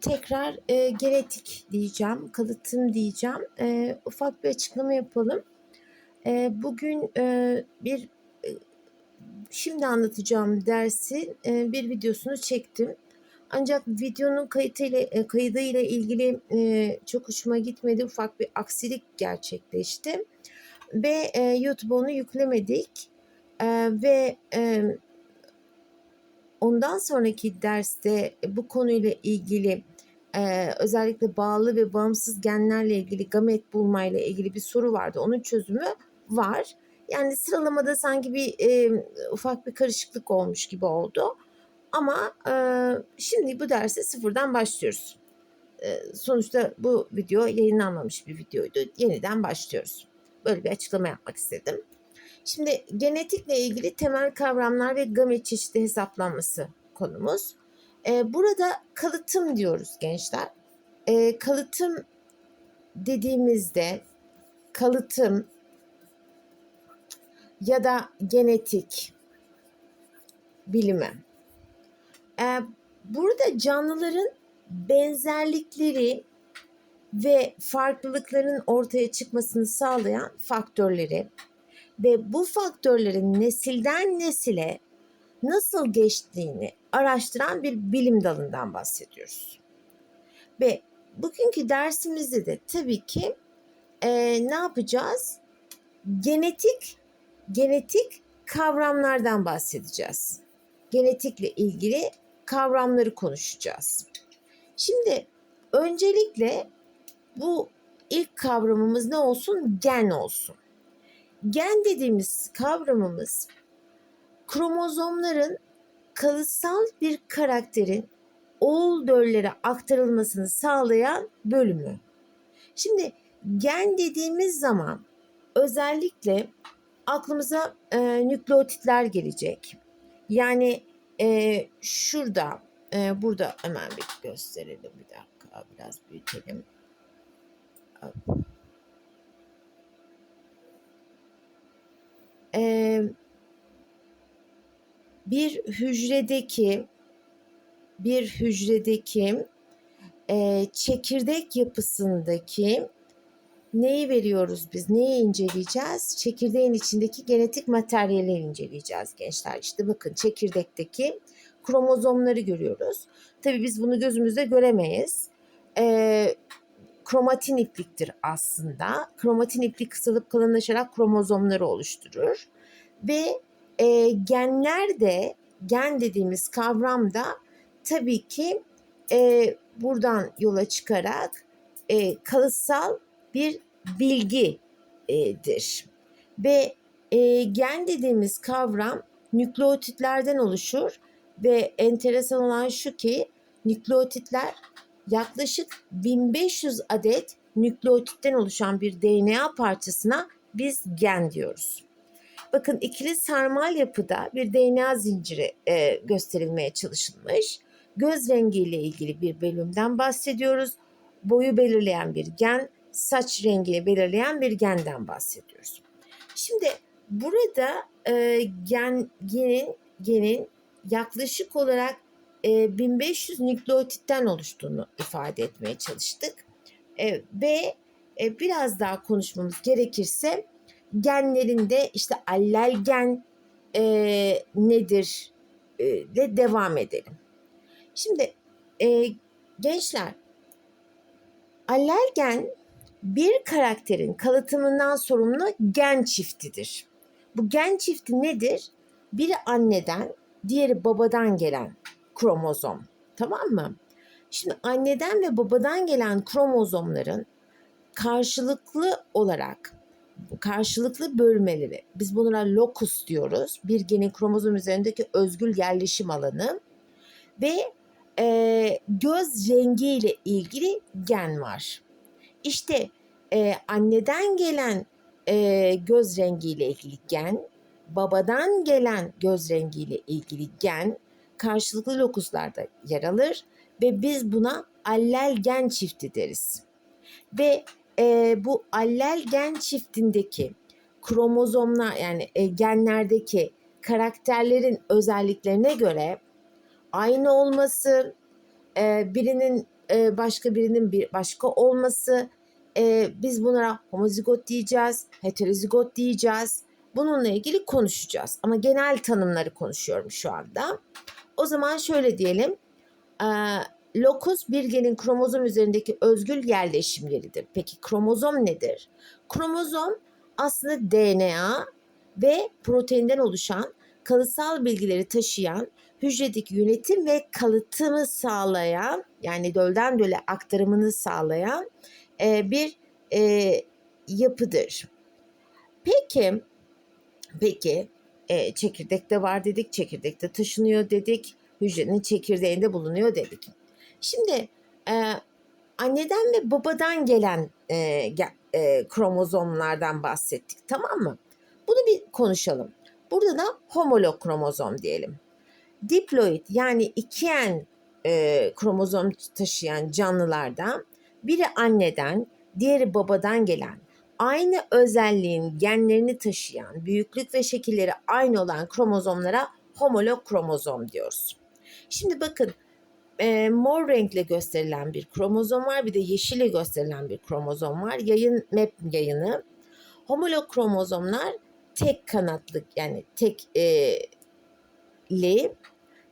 Tekrar e, genetik diyeceğim, kalıtım diyeceğim. Ee, ufak bir açıklama yapalım. Ee, bugün e, bir e, şimdi anlatacağım dersin e, bir videosunu çektim. Ancak videonun kayıtıyla e, kaydı ile ilgili e, çok hoşuma gitmedi. Ufak bir aksilik gerçekleşti ve e, YouTube'a onu yüklemedik E, ve e, ondan sonraki derste bu konuyla ilgili e, özellikle bağlı ve bağımsız genlerle ilgili gamet bulmayla ilgili bir soru vardı. Onun çözümü var. Yani sıralamada sanki bir e, ufak bir karışıklık olmuş gibi oldu. Ama e, şimdi bu derse sıfırdan başlıyoruz. E, sonuçta bu video yayınlanmamış bir videoydu. Yeniden başlıyoruz. Böyle bir açıklama yapmak istedim. Şimdi genetikle ilgili temel kavramlar ve gamet çeşidi hesaplanması konumuz. Ee, burada kalıtım diyoruz gençler. Ee, kalıtım dediğimizde kalıtım ya da genetik bilimi. Ee, burada canlıların benzerlikleri ve farklılıkların ortaya çıkmasını sağlayan faktörleri ve bu faktörlerin nesilden nesile nasıl geçtiğini araştıran bir bilim dalından bahsediyoruz. Ve bugünkü dersimizde de tabii ki e, ne yapacağız? Genetik genetik kavramlardan bahsedeceğiz. Genetikle ilgili kavramları konuşacağız. Şimdi öncelikle bu ilk kavramımız ne olsun? Gen olsun. Gen dediğimiz kavramımız kromozomların kalıtsal bir karakterin oğul döllere aktarılmasını sağlayan bölümü. Şimdi gen dediğimiz zaman özellikle aklımıza e, nükleotitler gelecek. Yani e, şurada, e, burada hemen bir gösterelim bir dakika, biraz büyütelim. e, bir hücredeki bir hücredeki e, çekirdek yapısındaki neyi veriyoruz biz? Neyi inceleyeceğiz? Çekirdeğin içindeki genetik materyali inceleyeceğiz gençler. İşte bakın çekirdekteki kromozomları görüyoruz. Tabii biz bunu gözümüzde göremeyiz. E, kromatin ipliktir aslında. Kromatin iplik kısalıp kalınlaşarak kromozomları oluşturur. Ve e, genler de gen dediğimiz kavram da tabii ki e, buradan yola çıkarak e, kalıtsal bir bilgidir. Ve e, gen dediğimiz kavram nükleotitlerden oluşur ve enteresan olan şu ki nükleotitler yaklaşık 1500 adet nükleotitten oluşan bir DNA parçasına biz gen diyoruz. Bakın ikili sarmal yapıda bir DNA zinciri e, gösterilmeye çalışılmış. Göz rengiyle ilgili bir bölümden bahsediyoruz. Boyu belirleyen bir gen, saç rengini belirleyen bir genden bahsediyoruz. Şimdi burada e, gen genin genin yaklaşık olarak 1500 e, nükleotitten oluştuğunu ifade etmeye çalıştık. E, ve e, biraz daha konuşmamız gerekirse genlerinde işte allel gen nedir de devam edelim. Şimdi gençler allel gen bir karakterin kalıtımından sorumlu gen çiftidir. Bu gen çifti nedir? Biri anneden, diğeri babadan gelen kromozom. Tamam mı? Şimdi anneden ve babadan gelen kromozomların karşılıklı olarak karşılıklı bölmeleri biz bunlara lokus diyoruz. Bir genin kromozom üzerindeki özgül yerleşim alanı ve e, göz rengi ile ilgili gen var. İşte e, anneden gelen e, göz rengi ile ilgili gen, babadan gelen göz rengi ile ilgili gen karşılıklı lokuslarda yer alır ve biz buna allel gen çifti deriz. Ve e, bu allel gen çiftindeki kromozomlar yani e, genlerdeki karakterlerin özelliklerine göre aynı olması, e, birinin e, başka birinin bir başka olması. E, biz bunlara homozigot diyeceğiz, heterozigot diyeceğiz. Bununla ilgili konuşacağız. Ama genel tanımları konuşuyorum şu anda. O zaman şöyle diyelim. E, lokus bir genin kromozom üzerindeki özgül yerleşim yeridir. Peki kromozom nedir? Kromozom aslında DNA ve proteinden oluşan kalıtsal bilgileri taşıyan, hücredeki yönetim ve kalıtımı sağlayan, yani dölden döle aktarımını sağlayan e, bir e, yapıdır. Peki, peki e, çekirdekte var dedik, çekirdekte taşınıyor dedik, hücrenin çekirdeğinde bulunuyor dedik. Şimdi e, anneden ve babadan gelen e, e, kromozomlardan bahsettik tamam mı? Bunu bir konuşalım. Burada da homolog kromozom diyelim. Diploid yani ikiyen e, kromozom taşıyan canlılarda biri anneden, diğeri babadan gelen aynı özelliğin genlerini taşıyan, büyüklük ve şekilleri aynı olan kromozomlara homolog kromozom diyoruz. Şimdi bakın e, mor renkle gösterilen bir kromozom var bir de yeşille gösterilen bir kromozom var. Yayın map yayını. Homolog kromozomlar tek kanatlı yani tek e, li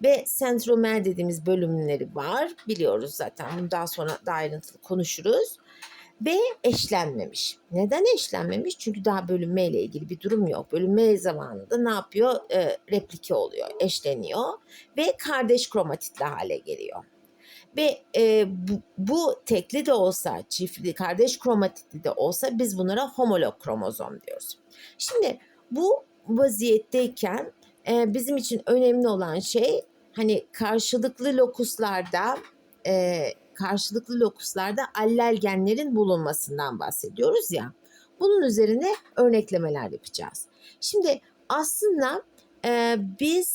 ve sentromer dediğimiz bölümleri var. Biliyoruz zaten. Bunu daha sonra daha ayrıntılı konuşuruz. Ve eşlenmemiş. Neden eşlenmemiş? Çünkü daha bölünme ile ilgili bir durum yok. Bölünme zamanında ne yapıyor? E, replike oluyor, eşleniyor ve kardeş kromatitli hale geliyor. Ve e, bu, bu tekli de olsa, çiftli, kardeş kromatitli de olsa biz bunlara homolog kromozom diyoruz. Şimdi bu vaziyetteyken e, bizim için önemli olan şey hani karşılıklı lokuslarda e, karşılıklı lokuslarda allel genlerin bulunmasından bahsediyoruz ya. Bunun üzerine örneklemeler yapacağız. Şimdi aslında e, biz